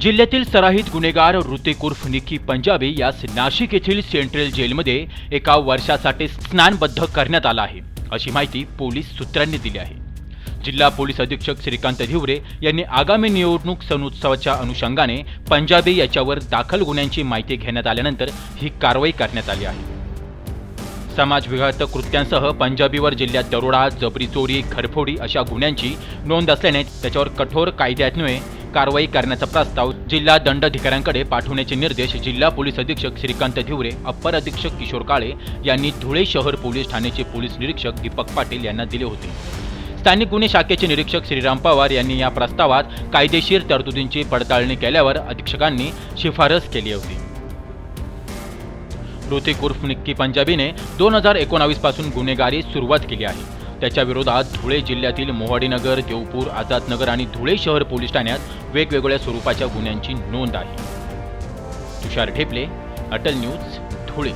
जिल्ह्यातील सराहित गुन्हेगार ऋतिक उर्फ निकी पंजाबी यास नाशिक येथील सेंट्रल जेलमध्ये एका वर्षासाठी स्नानबद्ध करण्यात आला आहे अशी माहिती पोलीस सूत्रांनी दिली आहे. जिल्हा पोलीस अधीक्षक श्रीकांत धिवरे यांनी आगामी निवडणूक सणोत्सवाच्या अनुषंगाने पंजाबी याच्यावर दाखल गुन्ह्यांची माहिती घेण्यात आल्यानंतर ही कारवाई करण्यात आली आहे. समाजविघातक कृत्यांसह पंजाबीवर जिल्ह्यात दरोडा जबरी चोरी घरफोडी अशा गुन्ह्यांची नोंद असल्याने त्याच्यावर कठोर कायद्यान्वये कारवाई करण्याचा प्रस्ताव जिल्हा दंडाधिकाऱ्यांकडे पाठवण्याचे निर्देश जिल्हा पोलीस अधीक्षक श्रीकांत धिवरे अप्पर अधीक्षक किशोर काळे यांनी धुळे शहर पोलीस ठाण्याचे पोलीस निरीक्षक दीपक पाटील यांना दिले होते. स्थानिक गुन्हे शाखेचे निरीक्षक श्रीराम पवार यांनी या प्रस्तावात कायदेशीर तरतुदींची पडताळणी केल्यावर अधीक्षकांनी शिफारस केली होती. ऋतिक उर्फ निक्की पंजाबीने दोन हजार एकोणावीसपासून गुन्हेगारी सुरुवात केली आहे. त्याच्या विरोधात धुळे जिल्ह्यातील मोहाडीनगर देवपूर आझादनगर आणि धुळे शहर पोलीस ठाण्यात वेगवेगळ्या स्वरूपाच्या गुन्ह्यांची नोंद आहे. तुषार ढेपले अटल न्यूज धुळे.